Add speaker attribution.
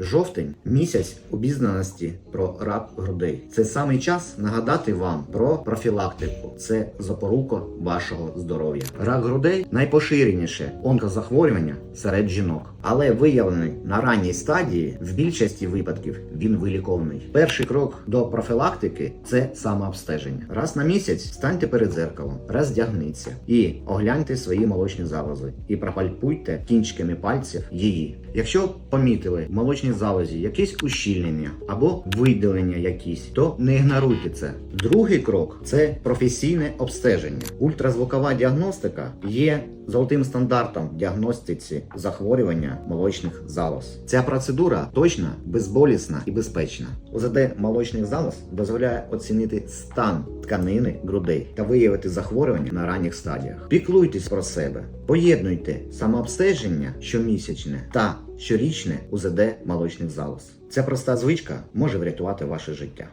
Speaker 1: Жовтень місяць обізнаності про рак грудей. Це саме час нагадати вам про профілактику. Це запорука вашого здоров'я. Рак грудей найпоширеніше онкозахворювання серед жінок, але виявлений на ранній стадії в більшості випадків він вилікований. Перший крок до профілактики це самообстеження. Раз на місяць станьте перед зеркалом, роздягніться і огляньте свої молочні залози і пропальпуйте кінчиками пальців її. Якщо помітили в молочній залозі якесь ущільнення або виділення якісь, то не ігноруйте це. Другий крок це професійне обстеження. Ультразвукова діагностика є золотим стандартом в діагностиці захворювання молочних залоз. Ця процедура точна, безболісна і безпечна. УЗД молочних залоз дозволяє оцінити стан тканини грудей та виявити захворювання на ранніх стадіях. Піклуйтесь про себе, поєднуйте самообстеження щомісячне та щорічне УЗД молочних залоз. Ця проста звичка може врятувати ваше життя.